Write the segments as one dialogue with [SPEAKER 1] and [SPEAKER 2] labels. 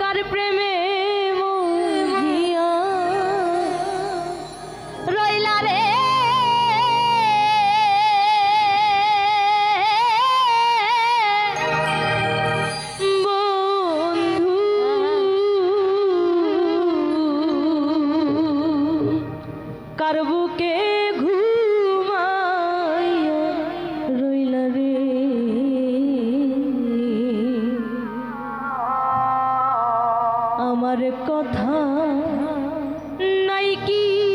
[SPEAKER 1] কার প্রেমে রইলা রে। কার বুকে নাই কি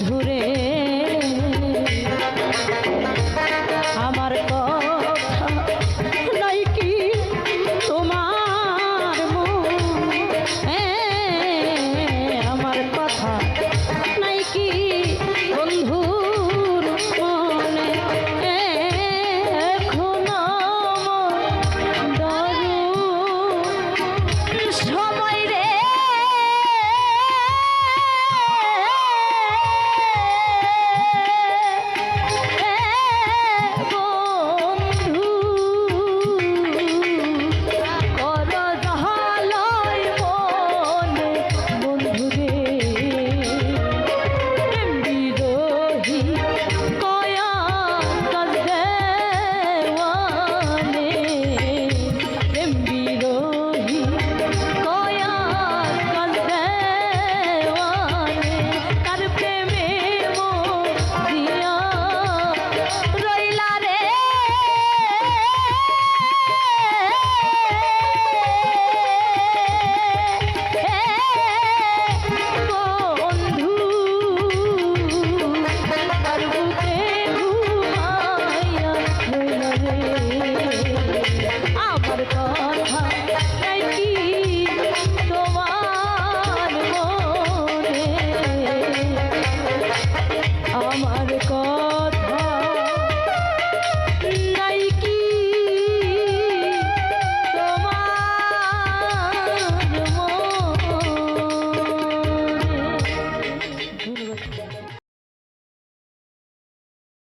[SPEAKER 1] বন্ধুর